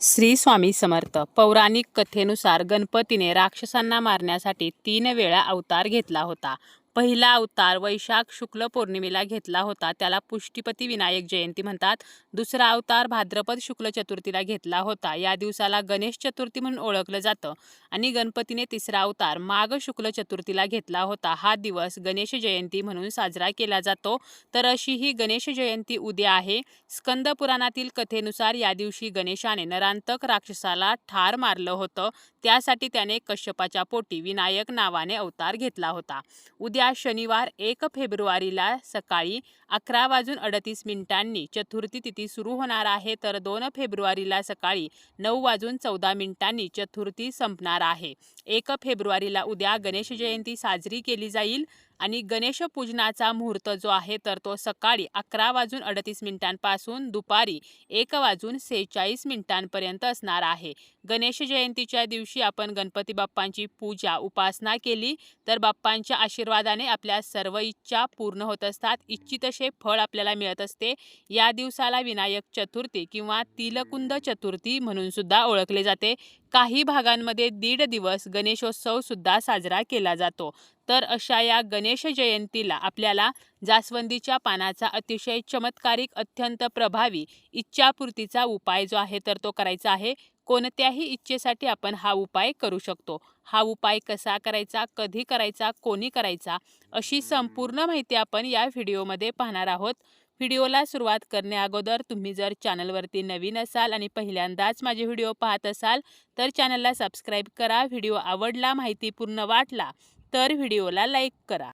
श्री स्वामी समर्थ. पौराणिक कथेनुसार गणपतीने राक्षसांना मारण्यासाठी तीन वेळा अवतार घेतला होता. पहिला अवतार वैशाख शुक्ल पौर्णिमेला घेतला होता. त्याला पुष्टीपती विनायक जयंती म्हणतात. दुसरा अवतार भाद्रपद शुक्ल चतुर्थीला घेतला होता. या दिवसाला गणेश चतुर्थी म्हणून ओळखलं जातं आणि गणपतीने तिसरा अवतार माघ शुक्ल चतुर्थीला घेतला होता. हा दिवस गणेश जयंती म्हणून साजरा केला जातो. तर अशी ही गणेश जयंती उद्या आहे. स्कंद पुराणातील कथेनुसार या दिवशी गणेशाने नरांतक राक्षसाला ठार मारलं होतं. त्यासाठी त्याने कश्यपाच्या पोटी विनायक नावाने अवतार घेतला होता. उद्या शनिवार एक फेब्रुवारीला सकाळी अकरा वाजून अडतीस मिनिटांनी चतुर्थी तिथी सुरू होणार आहे तर दोन फेब्रुवारीला सकाळी नऊ वाजून चौदा मिनिटांनी चतुर्थी संपणार आहे. एक फेब्रुवारीला उद्या गणेश जयंती साजरी केली जाईल. आणि गणेश पूजनाचा मुहूर्त जो आहे तर तो सकाळी अकरा वाजून अडतीस मिनिटांपासून दुपारी एक वाजून सेहेचाळीस मिनिटांपर्यंत असणार आहे. गणेश जयंतीच्या दिवशी आपण गणपती बाप्पांची पूजा उपासना केली तर बाप्पांच्या आशीर्वादाने आपल्या सर्व इच्छा पूर्ण होत असतात. इच्छितसे फळ आपल्याला मिळत असते. या दिवसाला विनायक चतुर्थी किंवा तिलकुंद चतुर्थी म्हणून सुद्धा ओळखले जाते. काही भागांमध्ये दीड दिवस गणेशोत्सव सुद्धा साजरा केला जातो. तर अशा या गणेश जयंतीला आपल्याला जास्वंदीच्या पानाचा अतिशय चमत्कारिक अत्यंत प्रभावी इच्छापूर्तीचा उपाय जो आहे तर तो करायचा आहे. कोणत्याही इच्छेसाठी आपण हा उपाय करू शकतो. हा उपाय कसा करायचा कधी करायचा कोणी करायचा अशी संपूर्ण माहिती आपण या व्हिडिओमध्ये पाहणार आहोत. व्हिडिओला सुरुवात करण्याअगोदर तुम्ही जर चॅनलवरती नवीन असाल आणि पहिल्यांदाच माझे व्हिडिओ पाहत असाल तर चॅनलला सबस्क्राईब करा व्हिडिओ आवडला माहितीपूर्ण वाटला तर व्हिडिओला लाईक करा.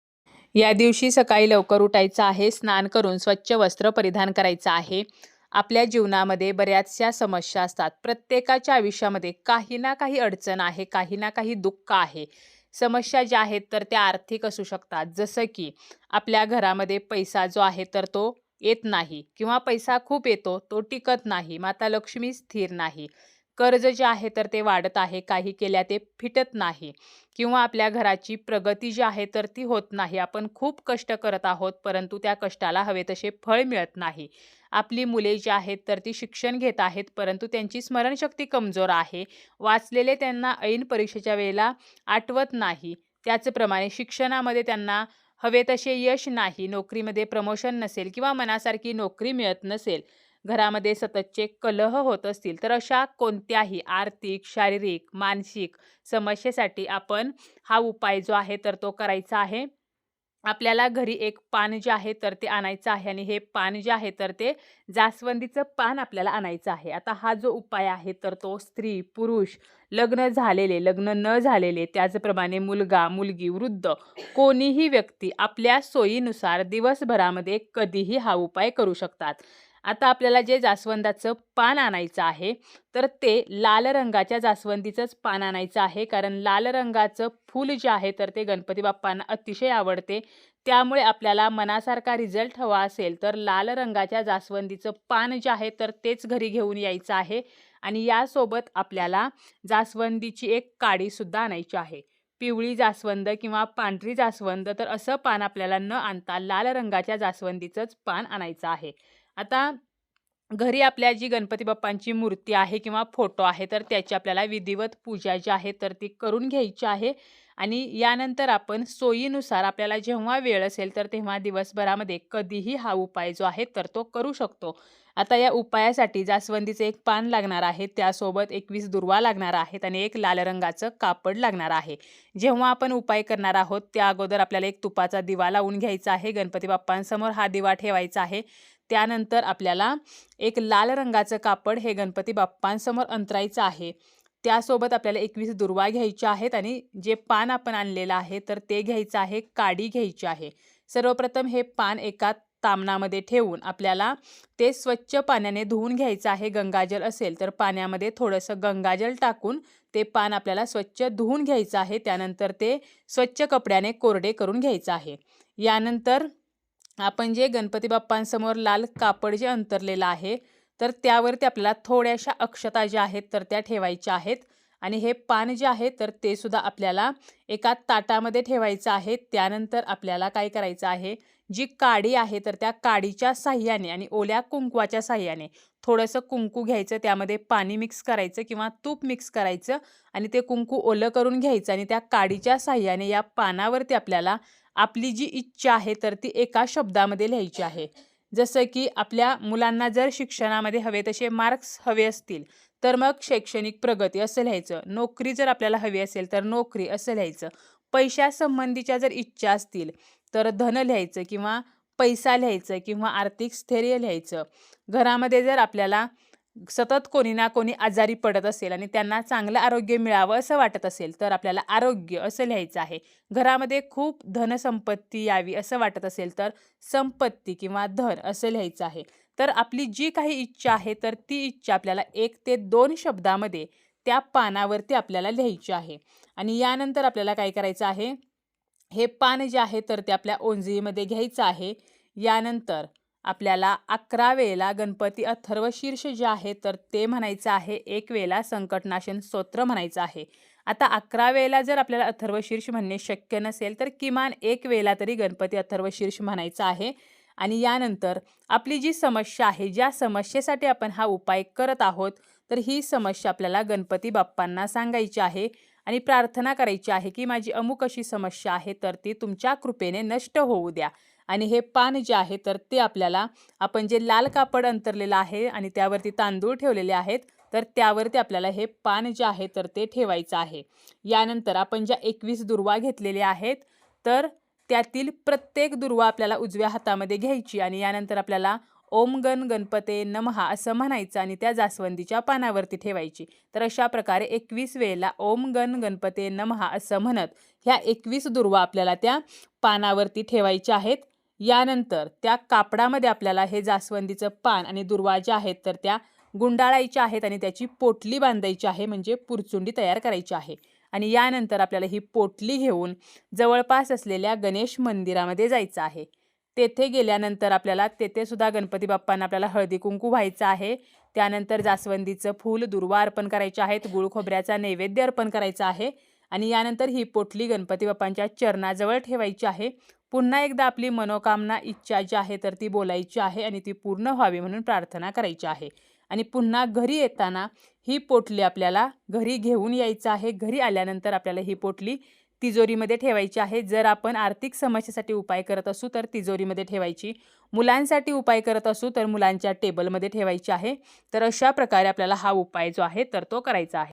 या दिवशी सकाळी लवकर उठायचं आहे स्नान करून स्वच्छ वस्त्र परिधान करायचं आहे. आपल्या जीवनामध्ये बऱ्याचशा समस्या असतात. प्रत्येकाच्या आयुष्यामध्ये काही ना काही अडचण आहे काही ना काही दुःख आहे. समस्या ज्या आहेत तर त्या आर्थिक असू शकतात. जसं की आपल्या घरामध्ये पैसा जो आहे तर तो येत नाही किंवा पैसा खूप येतो तो टिकत नाही माता लक्ष्मी स्थिर नाही. कर्ज जे आहे तर ते वाढत आहे काही केल्या ते फिटत नाही किंवा आपल्या घराची प्रगती जी आहे तर ती होत नाही. आपण खूप कष्ट करत आहोत परंतु त्या कष्टाला हवे तसे फळ मिळत नाही. आपली मुले जी आहेत तर ती शिक्षण घेत आहेत परंतु त्यांची स्मरणशक्ती कमजोर आहे. वाचलेले त्यांना ऐन परीक्षेच्या वेळेला आठवत नाही. त्याचप्रमाणे शिक्षणामध्ये त्यांना हवे तसे यश नाही नोकरीमध्ये प्रमोशन नसेल किंवा मनासारखी नोकरी मिळत नसेल घरामध्ये सततचे कलह होत असतील तर अशा कोणत्याही आर्थिक शारीरिक मानसिक समस्येसाठी आपण हा उपाय जो आहे तर तो करायचा आहे. आपल्याला घरी एक पान जे आहे तर ते आणायचं आहे आणि हे पान जे आहे तर ते जास्वंदीचं पान आपल्याला आणायचं आहे. आता हा जो उपाय आहे तर तो स्त्री पुरुष लग्न झालेले लग्न न झालेले त्याचप्रमाणे मुलगा मुलगी वृद्ध कोणीही व्यक्ती आपल्या सोयीनुसार दिवसभरामध्ये कधीही हा उपाय करू शकतात. आता आपल्याला जे जास्वंदाचं पान आणायचं आहे तर ते लाल रंगाच्या जास्वंदीचंच पान आणायचं आहे. कारण लाल रंगाचं फूल जे आहे तर ते गणपती बाप्पांना अतिशय आवडते. त्यामुळे आपल्याला मनासारखा रिझल्ट हवा असेल तर लाल रंगाच्या जास्वंदीचं पान जे आहे तर तेच घरी घेऊन यायचं आहे. आणि यासोबत आपल्याला जास्वंदीची एक काडीसुद्धा आणायची आहे. पिवळी जास्वंद किंवा पांढरी जास्वंद तर असं पान आपल्याला न आणता लाल रंगाच्या जास्वंदीचंच पान आणायचं आहे. आता घरी आपल्या जी गणपती बाप्पांची मूर्ती आहे किंवा फोटो आहे तर त्याची आपल्याला विधिवत पूजा जी आहे तर ती करून घ्यायची आहे. आणि यानंतर आपण सोयीनुसार आपल्याला जेव्हा वेळ असेल तर तेव्हा दिवसभरामध्ये कधीही हा उपाय जो आहे तर तो करू शकतो. आता या उपायासाठी जास्वंदीचे एक पान लागणार आहे त्यासोबत एकवीस दुर्वा लागणार आहेत आणि एक लाल रंगाचं कापड लागणार आहे. जेव्हा आपण उपाय करणार आहोत त्या अगोदर आपल्याला एक तुपाचा दिवा लावून घ्यायचा आहे. गणपती बाप्पांसमोर हा दिवा ठेवायचा आहे. त्यानंतर आपल्याला एक लाल रंगाचं कापड हे गणपती बाप्पांसमोर अंतरायचं आहे. त्यासोबत आपल्याला एकवीस दुर्वा घ्यायच्या आहेत आणि जे पान आपण आणलेलं आहे तर ते घ्यायचं आहे काडी घ्यायची आहे. सर्वप्रथम हे पान एका तामणामध्ये ठेवून आपल्याला ते स्वच्छ पाण्याने धुवून घ्यायचं आहे. गंगाजल असेल तर पाण्यामध्ये थोडंसं गंगाजल टाकून ते पान आपल्याला स्वच्छ धुवून घ्यायचं आहे. त्यानंतर ते स्वच्छ कपड्याने कोरडे करून घ्यायचं आहे. यानंतर आपण जे गणपती बाप्पांसमोर लाल कापड जे अंतरलेलं आहे तर त्यावरती आपल्याला थोड्याशा अक्षता ज्या आहेत तर त्या ठेवायच्या आहेत. आणि हे पान जे आहे तर ते सुद्धा आपल्याला एका ताटामध्ये ठेवायचं आहे. त्यानंतर आपल्याला काय करायचं आहे जी काडी आहे तर त्या काडीच्या साह्याने आणि ओल्या कुंकवाच्या साह्याने थोडंसं कुंकू घ्यायचं त्यामध्ये पाणी मिक्स करायचं किंवा तूप मिक्स करायचं आणि ते कुंकू ओलं करून घ्यायचं आणि त्या काडीच्या साह्याने या पानावरती आपल्याला आपली जी इच्छा आहे तर ती एका शब्दामध्ये लिहायची आहे. जसं की आपल्या मुलांना जर शिक्षणामध्ये हवे तसे मार्क्स हवे असतील तर मग शैक्षणिक प्रगती असं लिहायचं. नोकरी जर आपल्याला हवी असेल तर नोकरी असं लिहायचं. पैशासंबंधीच्या जर इच्छा असतील तर धन लिहायचं किंवा पैसा लिहायचं किंवा आर्थिक स्थैर्य लिहायचं. घरामध्ये जर आपल्याला सतत कोणी ना कोणी आजारी पडत असेल आणि त्यांना चांगलं आरोग्य मिळावं असं वाटत असेल तर आपल्याला आरोग्य असं लिहायचं आहे. घरामध्ये खूप धनसंपत्ती यावी असं वाटत असेल तर संपत्ती किंवा धन असं लिहायचं आहे. तर आपली जी काही इच्छा आहे तर ती इच्छा आपल्याला एक ते दोन शब्दामध्ये त्या पानावरती आपल्याला लिहायची आहे. आणि यानंतर आपल्याला काय करायचं आहे? हे पान जे आहे तर ते आपल्या ओंजळीमध्ये घ्यायचं आहे. यानंतर आपल्याला अकरा वेळेला गणपती अथर्व शीर्ष जे आहे तर ते म्हणायचं आहे. एक वेळेला संकटनाशन स्तोत्र म्हणायचं आहे. आता अकरा वेळेला जर आपल्याला अथर्व शीर्ष म्हणणे शक्य नसेल तर किमान एक वेळेला तरी गणपती अथर्व शीर्ष म्हणायचं आहे. आणि यानंतर आपली जी समस्या आहे ज्या समस्येसाठी आपण हा उपाय करत आहोत तर ही समस्या आपल्याला गणपती बाप्पांना सांगायची आहे. आणि प्रार्थना करायची आहे की माझी अमुक अशी समस्या आहे तर ती तुमच्या कृपेने नष्ट होऊ द्या. आणि हे पान जे आहे तर ते आपल्याला आपण जे लाल कापड अंतरलेलं आहे आणि त्यावरती तांदूळ ठेवलेले आहेत तर त्यावरती आपल्याला हे पान जे आहे तर ते ठेवायचं आहे. यानंतर आपण ज्या एकवीस दुर्वा घेतलेल्या आहेत तर त्यातील प्रत्येक दुर्वा आपल्याला उजव्या हातामध्ये घ्यायची आणि यानंतर आपल्याला ओम गण गणपते नमहा असं म्हणायचं आणि त्या जास्वंदीच्या पानावरती ठेवायची. तर अशा प्रकारे एकवीस वेळेला ओम गण गणपते नमहा असं म्हणत ह्या एकवीस दुर्वा आपल्याला त्या पानावरती ठेवायच्या आहेत. यानंतर त्या कापडामध्ये आपल्याला हे जास्वंदीचं पान आणि दुर्वा ज्या आहेत तर त्या गुंडाळायच्या आहेत आणि त्याची पोटली बांधायची आहे म्हणजे पुरचुंडी तयार करायची आहे. आणि यानंतर आपल्याला ही पोटली घेऊन जवळपास असलेल्या गणेश मंदिरामध्ये जायचं आहे. तेथे गेल्यानंतर आपल्याला तेथेसुद्धा गणपती बाप्पांना आपल्याला हळदी कुंकू व्हायचं आहे. त्यानंतर जास्वंदीचं फूल दुर्वा अर्पण करायचे आहेत गुळ खोबऱ्याचा नैवेद्य अर्पण करायचा आहे. आणि यानंतर ही पोटली गणपती बाप्पांच्या चरणाजवळ ठेवायची आहे. पुन्हा एकदा आपली मनोकामना इच्छा जी आहे तर ती बोलायची आहे आणि ती पूर्ण व्हावी म्हणून प्रार्थना करायची आहे. आणि पुन्हा घरी येताना ही पोटली आपल्याला घरी घेऊन यायचं आहे. घरी आल्यानंतर आपल्याला ही पोटली तिजोरीमध्ये ठेवायची आहे. जर आपण आर्थिक समस्येसाठी उपाय करत असू तर तिजोरीमध्ये ठेवायची. मुलांसाठी उपाय करत असू तर मुलांच्या टेबलमध्ये ठेवायची आहे. तर अशा प्रकारे आपल्याला हा उपाय जो आहे तर तो करायचा आहे.